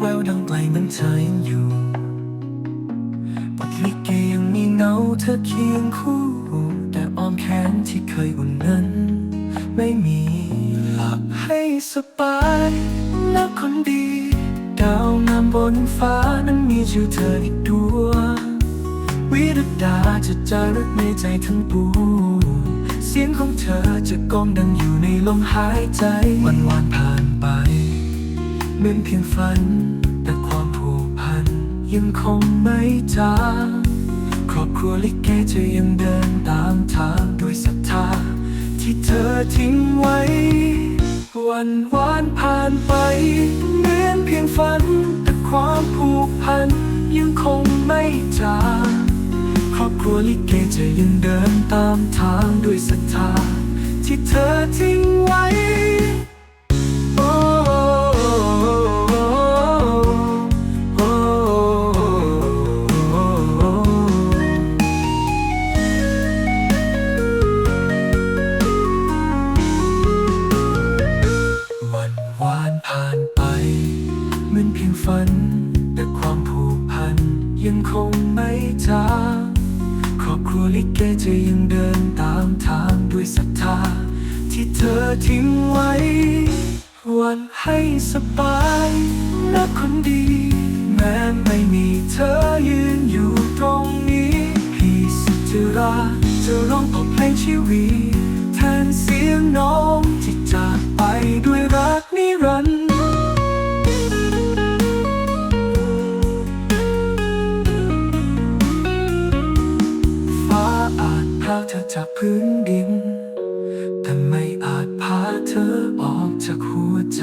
แววดังไกลเหมันเธอยังอยู่บทลิเกยังมีเงาเธอเคียงคู่ แต่อ้อมแขนที่เคยอุ่นนั้น ไม่มี สบายนะคนดี ดาวงามบนฟ้านั้นมีชื่อเธออีกดวงวิรดาจะจารึกในใจทั้งปวงเสียงของเธอจะก้องดังอยู่ในลมหายใจ วันวานผ่านไปเหมือนเพียงฝัน แต่ความผูกพัน ยังคงไม่จางครอบครัวลิเกจะยังเดินตามทางด้วยศรัทธาที่เธอทิ้งไว้ วันวานผ่านไปเหมือนเพียงฝัน แต่ความผูกพันยังคงไม่จางครอบครัวลิเกจะยังเดินตามทางด้วยศรัทธาที่เธอทิ้ง นเพียงฝัน แต่ความผูกพัน ยังคงไม่จางครอบครัวลิเกจะยังเดินตามทางด้วยศรัทธา ที่เธอทิ้งไว้ วันให้สบายนะคนดี แม้ไม่มีเธอยืนอยู่ตรงนี้ พี่สุจราจะร้องเพลงชีวิต จากพื้นดิน แต่ไม่อาจพาเธอออกจากหัวใจ